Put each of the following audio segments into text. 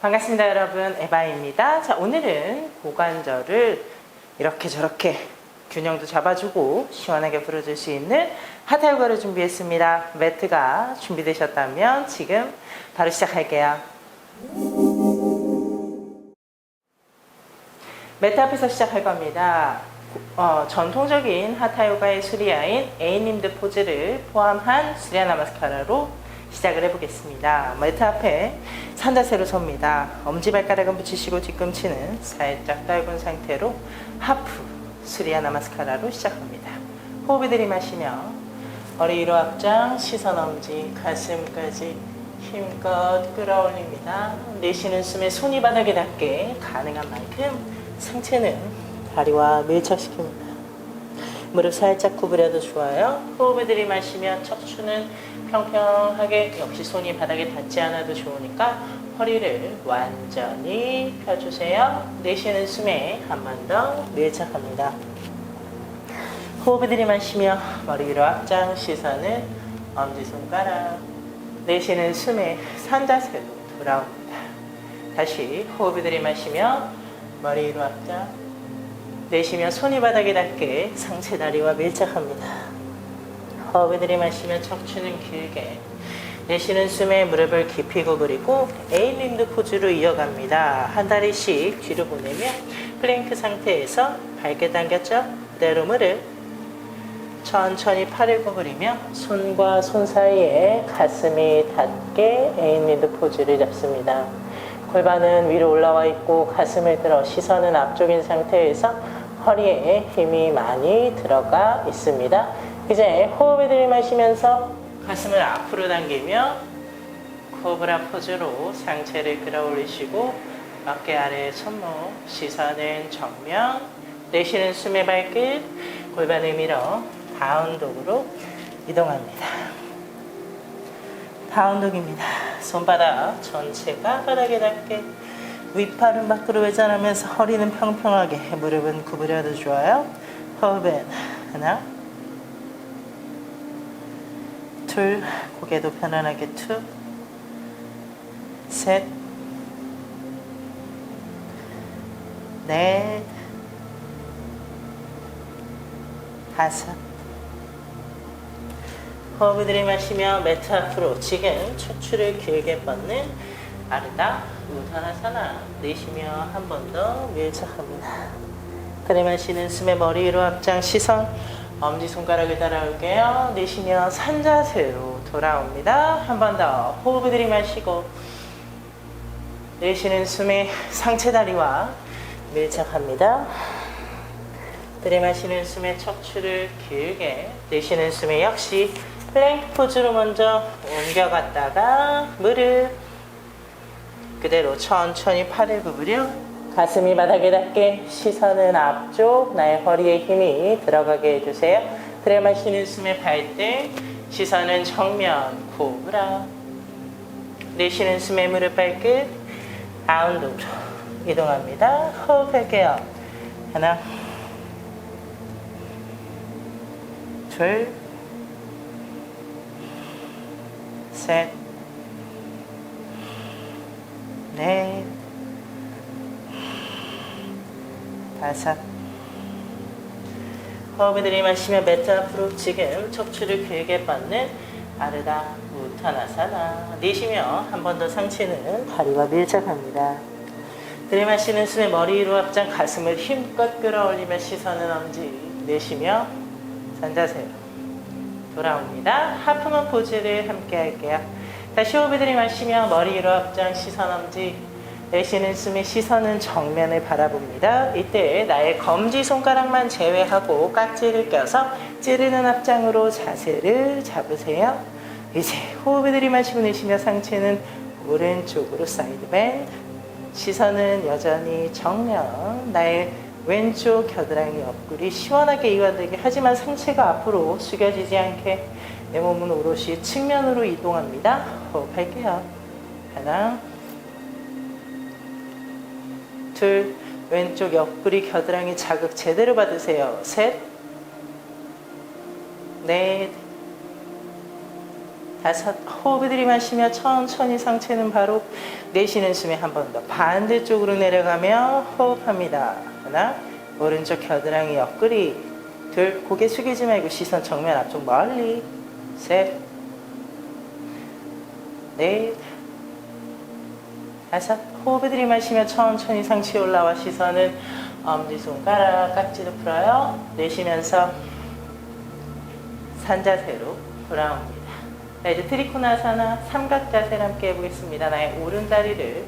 반갑습니다 여러분. 에바입니다. 자 오늘은 고관절을 이렇게 저렇게 균형도 잡아주고 시원하게 풀어줄 수 있는 하타 요가를 준비했습니다. 매트가 준비되셨다면 지금 바로 시작할게요. 매트 앞에서 시작할 겁니다. 어, 전통적인 하타 요가의 수리아인 에이님드 포즈를 포함한 수리아 나마스카라로 시작을 해보겠습니다. 매트 앞에 산자세로 섭니다. 엄지발가락은 붙이시고 뒤꿈치는 살짝 떨군 상태로 하프 수리아 나마스카라로 시작합니다. 호흡을 들이마시며 머리 위로 앞장 시선 엄지 가슴까지 힘껏 끌어올립니다. 내쉬는 숨에 손이 바닥에 닿게 가능한 만큼 상체는 다리와 밀착시킵니다. 무릎 살짝 구부려도 좋아요. 호흡을 들이마시면 척추는 평평하게 역시 손이 바닥에 닿지 않아도 좋으니까 허리를 완전히 펴주세요. 내쉬는 숨에 한 번 더 밀착합니다. 호흡을 들이마시며 머리 위로 앞장 시선은 엄지손가락 내쉬는 숨에 산자세로 돌아옵니다. 다시 호흡을 들이마시며 머리 위로 앞장 내쉬며 손이 바닥에 닿게 상체 다리와 밀착합니다. 호흡을 들이마시며 척추는 길게 내쉬는 숨에 무릎을 깊이 구부리고 에일린드 포즈로 이어갑니다. 한 다리씩 뒤로 보내며 플랭크 상태에서 밝게 당겼죠? 그대로 무릎 천천히 팔을 구부리며 손과 손 사이에 가슴이 닿게 에일린드 포즈를 잡습니다. 골반은 위로 올라와 있고 가슴을 들어 시선은 앞쪽인 상태에서 허리에 힘이 많이 들어가 있습니다. 이제 호흡을 들이마시면서 가슴을 앞으로 당기며 코브라 포즈로 상체를 끌어올리시고 어깨 아래 손목 시선은 정면 내쉬는 숨의 발끝 골반을 밀어 다운독으로 이동합니다. 다운독입니다. 손바닥 전체가 바닥에 닿게 윗팔은 밖으로 회전하면서 허리는 평평하게 무릎은 구부려도 좋아요. 호흡은 하나 둘 고개도 편안하게 툭 셋, 넷, 다섯. 호흡을 들이마시며 매트 앞으로 지금 척추를 길게 뻗는 아르다 우타나사나 내쉬며 한 번 더 밀착합니다. 들이마시는 숨에 머리 위로 앞장 시선 엄지손가락을 따라올게요. 내쉬며 산자세로 돌아옵니다. 한 번 더 호흡을 들이마시고 내쉬는 숨에 상체 다리와 밀착합니다. 들이마시는 숨에 척추를 길게 내쉬는 숨에 역시 플랭크 포즈로 먼저 옮겨갔다가 무릎 그대로 천천히 팔을 구부려 가슴이 바닥에 닿게 시선은 앞쪽 나의 허리에 힘이 들어가게 해주세요. 들이마시는 숨에 발등 시선은 정면 코브라 내쉬는 숨에 무릎 발끝 다운독으로 이동합니다. 호흡할게요. 하나 둘 셋, 넷, 다섯. 호흡을 들이마시며 매트 앞으로 지금 척추를 길게 뻗는 아르다 우타나사나 내쉬며 한 번 더 상체는 다리와 밀착합니다. 들이마시는 숨에 머리 위로 앞장 가슴을 힘껏 끌어올리며 시선은 엄지 내쉬며 산자세로 돌아옵니다. 하프먼 포즈를 함께 할게요. 다시 호흡을 들이마시며 머리 위로 앞장 시선 엄지 내쉬는 숨에 시선은 정면을 바라봅니다. 이때 나의 검지 손가락만 제외하고 깍지를 껴서 찌르는 앞장으로 자세를 잡으세요. 이제 호흡을 들이마시고 내쉬며 상체는 오른쪽으로 사이드 밴드 시선은 여전히 정면 나의 왼쪽 겨드랑이 옆구리 시원하게 이완되게 하지만 상체가 앞으로 숙여지지 않게 내 몸은 오롯이 측면으로 이동합니다. 호흡할게요. 하나 둘 왼쪽 옆구리 겨드랑이 자극 제대로 받으세요. 셋 넷, 다섯 호흡을 들이마시며 천천히 상체는 바로 내쉬는 숨에 한 번 더 반대쪽으로 내려가며 호흡합니다. 하나 오른쪽 겨드랑이 옆구리 둘 고개 숙이지 말고 시선 정면 앞쪽 멀리 셋 넷, 다섯. 호흡을 들이마시며 천천히 상체 올라와 시선은 엄지손가락 깍지로 풀어요. 내쉬면서 산자세로 돌아옵니다. 자, 이제 트리코나사나 삼각 자세를 함께 해보겠습니다. 나의 오른 다리를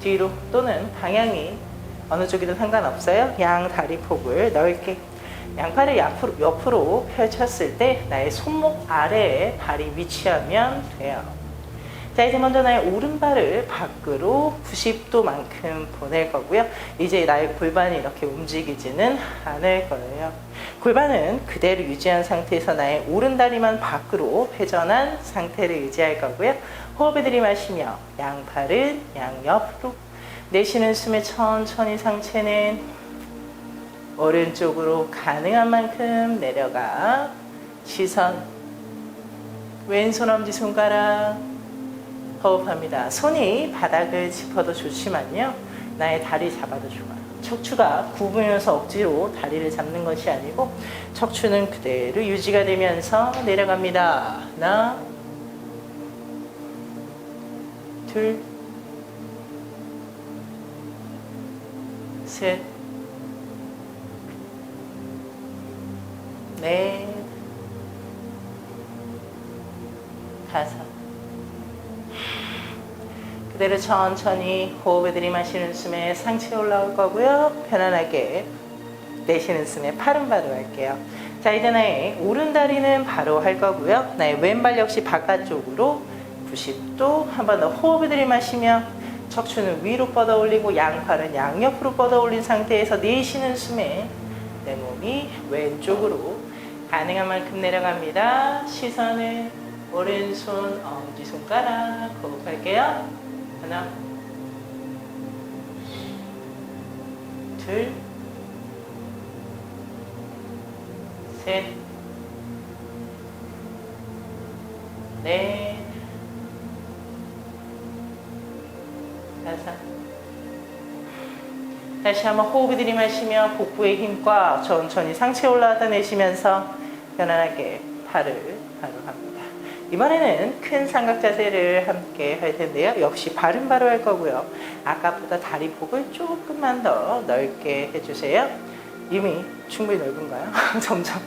뒤로 또는 방향이 어느 쪽이든 상관없어요. 양 다리 폭을 넓게 양팔을 옆으로, 옆으로 펼쳤을 때 나의 손목 아래에 발이 위치하면 돼요. 자, 이제 먼저 나의 오른발을 밖으로 90도만큼 보낼 거고요. 이제 나의 골반이 이렇게 움직이지는 않을 거예요. 골반은 그대로 유지한 상태에서 나의 오른다리만 밖으로 회전한 상태를 유지할 거고요. 호흡을 들이마시며 양팔은 양옆으로 내쉬는 숨에 천천히 상체는 오른쪽으로 가능한 만큼 내려가 시선 왼손 엄지 손가락 호흡합니다. 손이 바닥을 짚어도 좋지만요. 나의 다리 잡아도 좋아요. 척추가 굽으면서 억지로 다리를 잡는 것이 아니고 척추는 그대로 유지가 되면서 내려갑니다. 하나, 둘, 셋, 넷, 다섯. 그대로 천천히 호흡을 들이마시는 숨에 상체 올라올 거고요. 편안하게 내쉬는 숨에 팔은 바로 할게요. 자, 이제 나의 오른 다리는 바로 할 거고요. 나의 왼발 역시 바깥쪽으로 90도 한 번 더 호흡을 들이마시며 척추는 위로 뻗어 올리고 양팔은 양옆으로 뻗어 올린 상태에서 내쉬는 숨에 내 몸이 왼쪽으로 가능한 만큼 내려갑니다. 시선은 오른손 엄지손가락 호흡할게요. 하나, 둘, 셋, 넷, 다섯. 다시 한번 호흡을 들이마시며 복부의 힘과 천천히 상체 올라왔다 내쉬면서 편안하게 팔을 바로 합니다. 이번에는 큰 삼각 자세를 함께 할 텐데요. 역시 발은 바로 할 거고요. 아까보다 다리 폭을 조금만 더 넓게 해주세요. 이미 충분히 넓은가요? 점점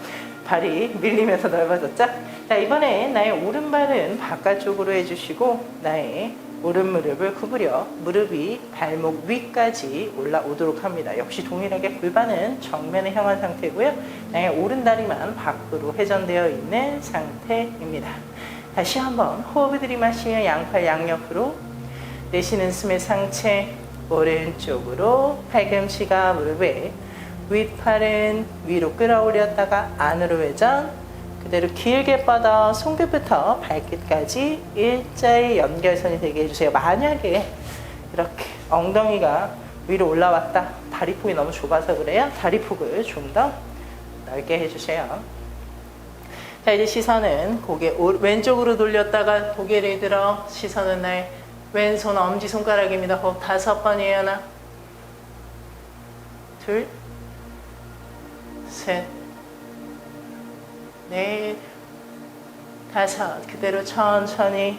발이 밀리면서 넓어졌죠? 자, 이번에 나의 오른발은 바깥쪽으로 해주시고, 나의 오른 무릎을 구부려 무릎이 발목 위까지 올라오도록 합니다. 역시 동일하게 골반은 정면에 향한 상태고요. 나의 오른 다리만 밖으로 회전되어 있는 상태입니다. 다시 한번 호흡을 들이마시며 양팔 양옆으로 내쉬는 숨의 상체 오른쪽으로 팔꿈치가 무릎에 윗팔은 위로 끌어올렸다가 안으로 회전 그대로 길게 뻗어 손끝부터 발끝까지 일자의 연결선이 되게 해주세요. 만약에 이렇게 엉덩이가 위로 올라왔다 다리 폭이 너무 좁아서 그래요. 다리 폭을 좀 더 넓게 해주세요. 자 이제 시선은 고개 오- 왼쪽으로 돌렸다가 고개를 들어 시선은 나의 왼손 엄지 손가락입니다. 호흡 다섯 번이에요. 하나, 둘, 셋, 넷, 다섯. 그대로 천천히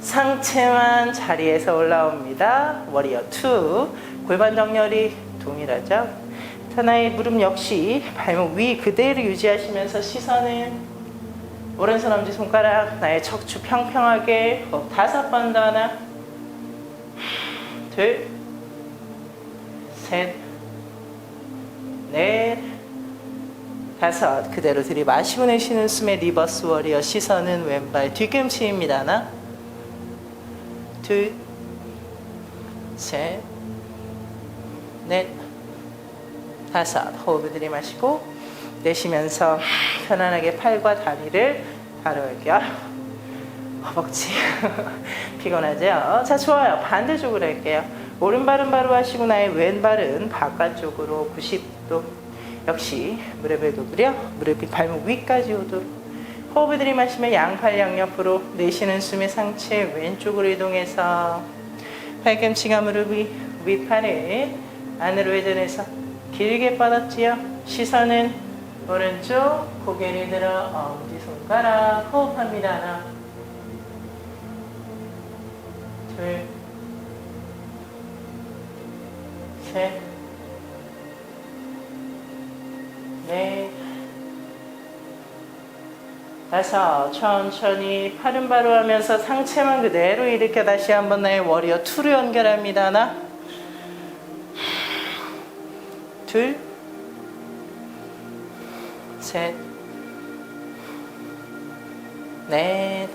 상체만 자리에서 올라옵니다. 워리어 투. 골반 정렬이 동일하죠. 하나의 무릎 역시 발목 위 그대로 유지하시면서 시선은 오른손 엄지 손가락 나의 척추 평평하게 호흡 다섯 번 더 하나 둘 셋, 넷, 다섯. 그대로 들이마시고 내쉬는 숨에 리버스 워리어 시선은 왼발 뒤꿈치입니다. 하나, 둘, 셋, 넷, 다섯. 호흡을 들이마시고 내쉬면서 편안하게 팔과 다리를 바로 할게요. 허벅지 피곤하죠? 자 좋아요 반대쪽으로 할게요 오른발은 바로 하시고 나의 왼발은 바깥쪽으로 90도 역시 무릎을 구부려 무릎이 발목 위까지 오도록 호흡을 들이마시며 양팔 양옆으로 내쉬는 숨의 상체 왼쪽으로 이동해서 팔꿈치가 무릎 위 윗팔을 안으로 회전해서 길게 뻗었지요. 시선은 오른쪽 고개를 들어 엄지 손가락 호흡합니다. 하나 둘 셋, 넷, 다섯. 천천히 팔은 바로 하면서 상체만 그대로 일으켜 다시 한번 나의 워리어 2로 연결합니다. 하나, 둘, 셋, 넷,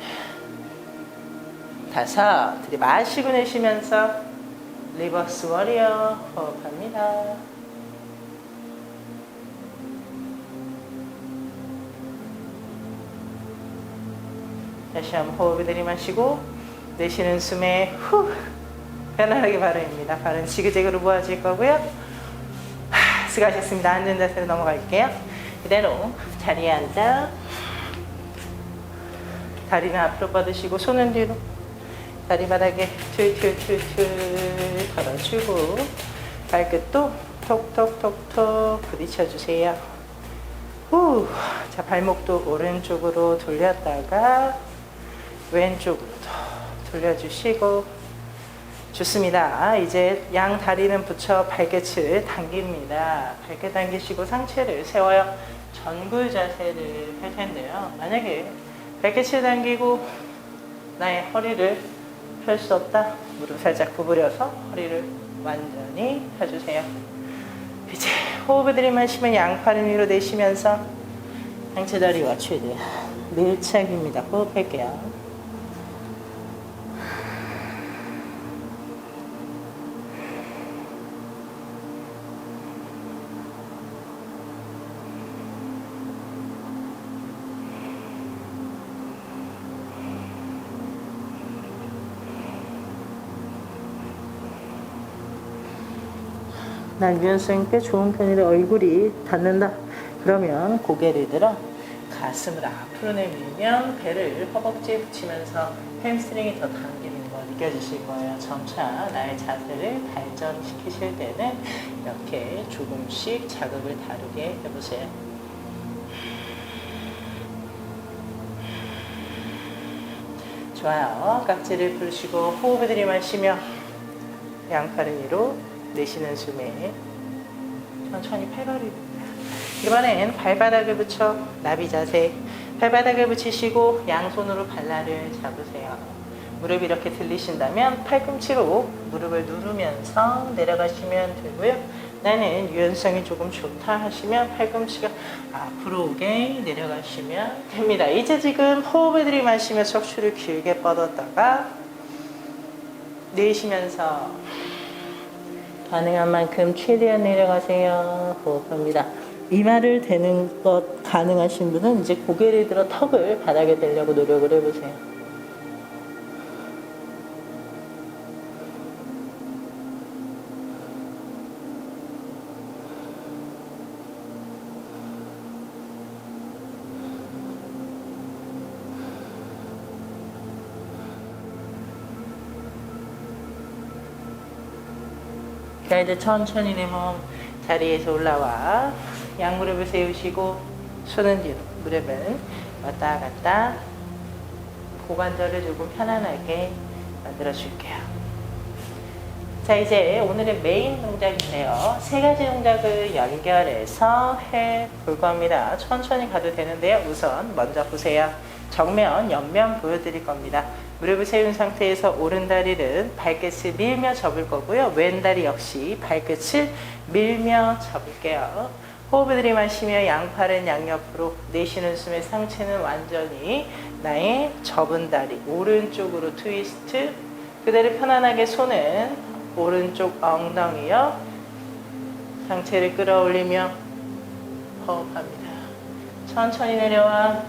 다섯. 들이마시고 내쉬면서 리버스 워리어 호흡합니다. 다시 한번 호흡을 들이마시고 내쉬는 숨에 후 편안하게 발음입니다. 발은 지그재그로 모아질 거고요. 하, 수고하셨습니다. 앉은 자세로 넘어갈게요. 이대로 자리에 앉아 다리는 앞으로 뻗으시고 손은 뒤로 다리 바닥에 툴툴툴툴 걸어주고 발끝도 톡톡톡톡 부딪혀주세요. 후. 자, 발목도 오른쪽으로 돌렸다가 왼쪽으로 돌려주시고 좋습니다. 이제 양 다리는 붙여 발끝을 당깁니다. 발끝 당기시고 상체를 세워요. 전굴 자세를 할 텐데요. 만약에 발끝을 당기고 나의 허리를 펼 수 없다. 무릎 살짝 구부려서 허리를 완전히 펴주세요. 이제 호흡을 들이마시면 양팔을 위로 내쉬면서 상체 다리와 최대 밀착입니다. 호흡할게요. 난 유연성이 꽤 좋은 편인데 얼굴이 닿는다. 그러면 고개를 들어 가슴을 앞으로 내밀면 배를 허벅지에 붙이면서 햄스트링이 더 당기는 거 느껴지실 거예요. 점차 나의 자세를 발전시키실 때는 이렇게 조금씩 자극을 다르게 해보세요. 좋아요. 깍지를 풀시고 호흡을 들이마시며 양팔을 위로 내쉬는 숨에 천천히 팔발을 이번엔 발바닥을 붙여 나비 자세. 발바닥을 붙이시고 양손으로 발라를 잡으세요. 무릎 이렇게 들리신다면 팔꿈치로 무릎을 누르면서 내려가시면 되고요. 나는 유연성이 조금 좋다 하시면 팔꿈치가 앞으로 오게 내려가시면 됩니다. 이제 지금 호흡을 들이마시며 척추를 길게 뻗었다가 내쉬면서 가능한 만큼 최대한 내려가세요. 호흡합니다. 이마를 대는 것 가능하신 분은 이제 고개를 들어 턱을 바닥에 대려고 노력을 해보세요. 자 이제 천천히 내 몸 자리에서 올라와. 양무릎을 세우시고 손은 뒤로 무릎은 왔다 갔다 고관절을 조금 편안하게 만들어 줄게요. 자 이제 오늘의 메인 동작인데요. 세 가지 동작을 연결해서 해 볼 겁니다. 천천히 가도 되는데요. 우선 먼저 보세요. 정면 옆면 보여드릴 겁니다 무릎을 세운 상태에서 오른 다리는 발끝을 밀며 접을 거고요. 왼 다리 역시 발끝을 밀며 접을게요. 호흡을 들이마시며 양팔은 양옆으로 내쉬는 숨에 상체는 완전히 나의 접은 다리 오른쪽으로 트위스트 그대로 편안하게 손은 오른쪽 엉덩이요. 상체를 끌어올리며 호흡합니다. 천천히 내려와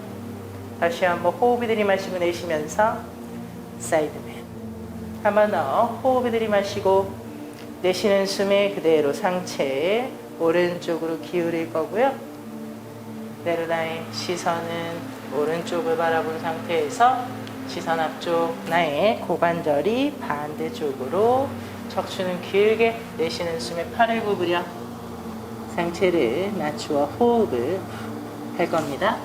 다시 한번 호흡을 들이마시고 내쉬면서 사이드맨. 한 번 더 호흡을 들이마시고 내쉬는 숨에 그대로 상체 오른쪽으로 기울일 거고요. 그대로 나의 시선은 오른쪽을 바라본 상태에서 시선 앞쪽 나의 고관절이 반대쪽으로 척추는 길게 내쉬는 숨에 팔을 구부려 상체를 낮추어 호흡을 할 겁니다.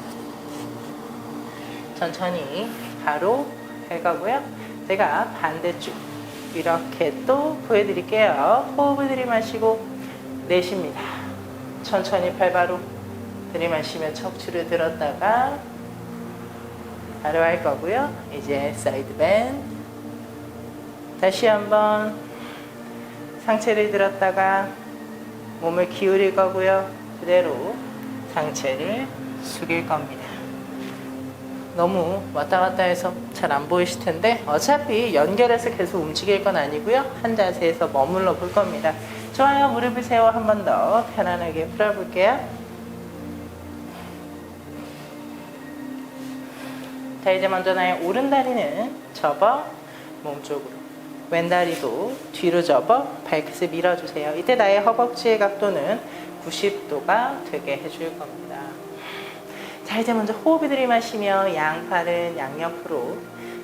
천천히 바로 할 거고요. 제가 반대쪽 이렇게 또 보여드릴게요. 호흡을 들이마시고 내쉽니다. 천천히 팔 바로 들이마시면 척추를 들었다가 바로 할 거고요. 이제 사이드 밴 다시 한번 상체를 들었다가 몸을 기울일 거고요. 그대로 상체를 숙일 겁니다. 너무 왔다 갔다 해서 잘 안 보이실 텐데 어차피 연결해서 계속 움직일 건 아니고요. 한 자세에서 머물러 볼 겁니다. 좋아요. 무릎을 세워 한 번 더 편안하게 풀어볼게요. 자 이제 먼저 나의 오른 다리는 접어 몸쪽으로 왼 다리도 뒤로 접어 발끝을 밀어주세요. 이때 나의 허벅지의 각도는 90도가 되게 해줄 겁니다. 자 이제 먼저 호흡을 들이마시며 양팔은 양옆으로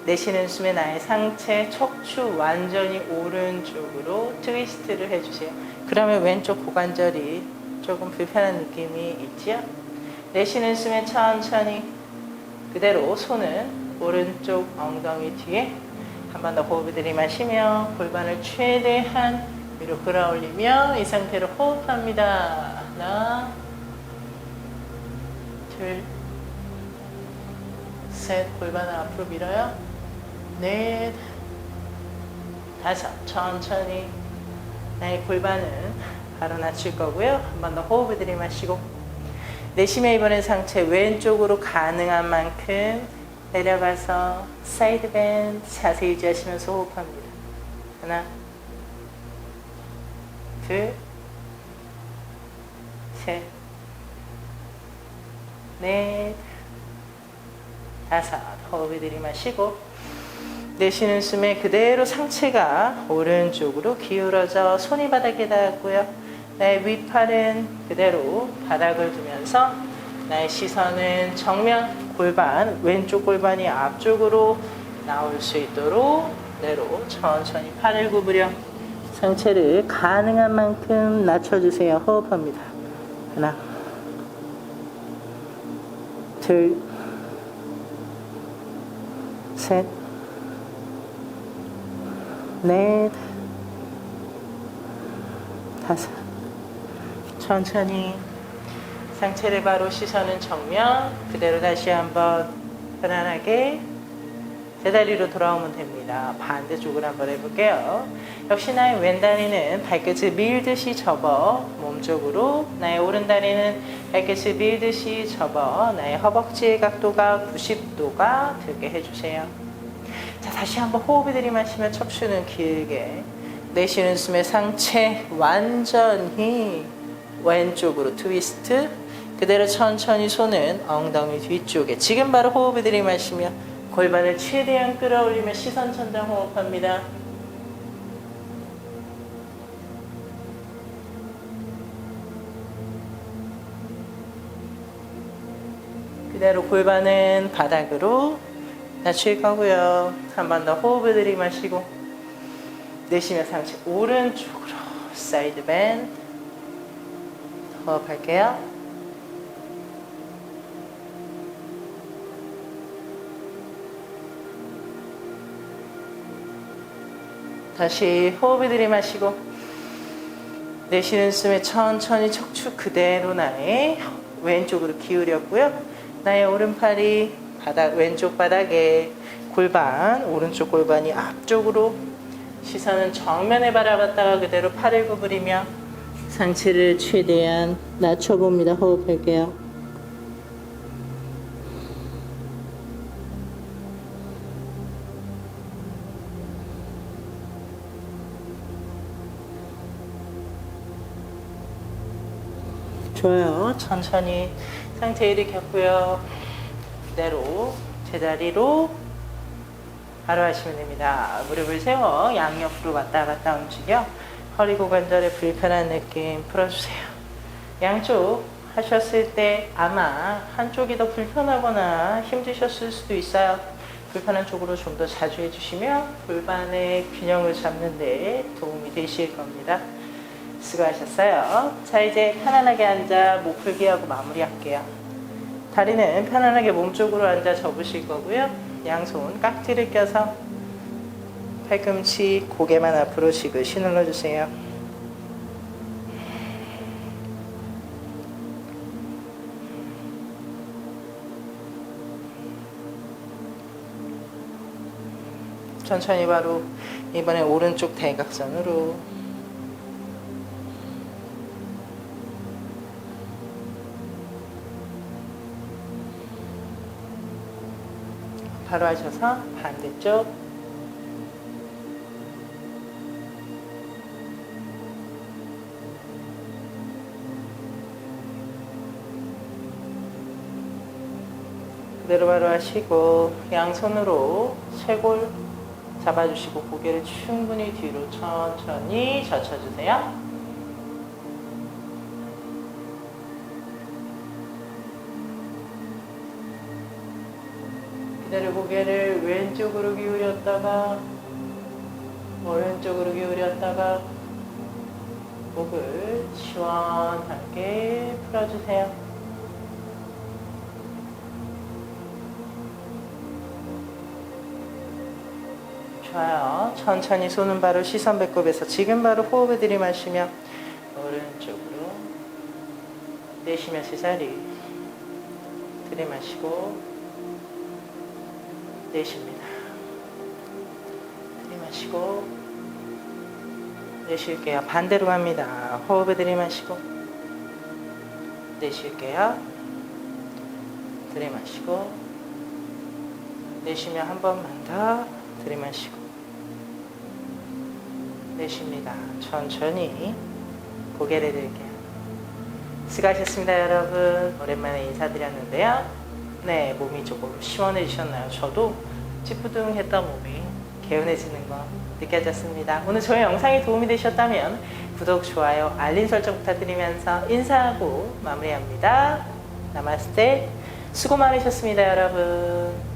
내쉬는 숨에 나의 상체 척추 완전히 오른쪽으로 트위스트를 해주세요. 그러면 왼쪽 고관절이 조금 불편한 느낌이 있지요? 내쉬는 숨에 천천히 그대로 손은 오른쪽 엉덩이 뒤에 한 번 더 호흡을 들이마시며 골반을 최대한 위로 끌어올리며 이 상태로 호흡합니다. 하나, 둘, 셋, 골반을 앞으로 밀어요. 넷, 다섯, 천천히 나의 골반은 바로 낮출 거고요. 한 번 더 호흡을 들이마시고 내쉬며 이번엔 상체 왼쪽으로 가능한 만큼 내려가서 사이드 밴 자세 유지하시면서 호흡합니다. 하나, 둘, 셋, 넷, 다섯. 호흡을 들이마시고 내쉬는 숨에 그대로 상체가 오른쪽으로 기울어져 손이 바닥에 닿았고요. 나의 윗팔은 그대로 바닥을 두면서 나의 시선은 정면 골반, 왼쪽 골반이 앞쪽으로 나올 수 있도록 그대로 천천히 팔을 구부려 상체를 가능한 만큼 낮춰주세요. 호흡합니다. 하나, 둘, 셋, 넷, 다섯. 천천히 상체를 바로 시선은 정면 그대로 다시 한번 편안하게 제다리로 돌아오면 됩니다. 반대쪽으로 한번 해볼게요. 역시 나의 왼 다리는 발끝을 밀듯이 접어 몸쪽으로 나의 오른 다리는 발끝을 밀듯이 접어 나의 허벅지의 각도가 90도가 되게 해주세요. 자 다시 한번 호흡을 들이마시며 척추는 길게 내쉬는 숨에 상체 완전히 왼쪽으로 트위스트 그대로 천천히 손은 엉덩이 뒤쪽에 지금 바로 호흡을 들이마시며 골반을 최대한 끌어올리며 시선 천장 호흡합니다. 그대로 골반은 바닥으로 낮출 거고요. 한 번 더 호흡을 들이마시고 내쉬며 상체 오른쪽으로 사이드 밴 호흡할게요. 다시 호흡을 들이마시고 내쉬는 숨에 천천히 척추 그대로 나의 왼쪽으로 기울였고요. 나의 오른팔이 바닥 왼쪽 바닥에 골반 오른쪽 골반이 앞쪽으로 시선은 정면에 바라봤다가 그대로 팔을 구부리며 상체를 최대한 낮춰봅니다. 호흡할게요. 좋아요. 천천히 상체 일으켰고요. 그대로 제자리로 바로 하시면 됩니다. 무릎을 세워 양옆으로 왔다 갔다 움직여 허리 고관절에 불편한 느낌 풀어주세요. 양쪽 하셨을 때 아마 한쪽이 더 불편하거나 힘드셨을 수도 있어요. 불편한 쪽으로 좀 더 자주 해주시면 골반의 균형을 잡는 데 도움이 되실 겁니다. 수고하셨어요. 자, 이제 편안하게 앉아 목 풀기 하고 마무리할게요. 다리는 편안하게 몸쪽으로 앉아 접으실 거고요. 양손 깍지를 껴서 팔꿈치 고개만 앞으로 지그시 눌러주세요. 천천히 바로 이번에 오른쪽 대각선으로 바로 하셔서 반대쪽 그대로 바로 하시고 양손으로 쇄골 잡아주시고 고개를 충분히 뒤로 천천히 젖혀주세요. 고개를 왼쪽으로 기울였다가 오른쪽으로 기울였다가 목을 시원하게 풀어주세요. 좋아요. 천천히 손은 바로 시선 배꼽에서 지금 바로 호흡을 들이마시며 오른쪽으로 내쉬면서 자리 들이마시고 내쉽니다. 들이마시고 내쉴게요. 반대로 갑니다. 호흡을 들이마시고 내쉴게요. 들이마시고 내쉬면 한 번만 더 들이마시고 내쉽니다. 천천히 고개를 들게요. 수고하셨습니다, 여러분. 오랜만에 인사드렸는데요. 네, 몸이 조금 시원해지셨나요? 저도 찌뿌둥했던 몸이 개운해지는 거 느껴졌습니다. 오늘 저의 영상이 도움이 되셨다면 구독, 좋아요, 알림 설정 부탁드리면서 인사하고 마무리합니다. 나마스테. 수고 많으셨습니다, 여러분.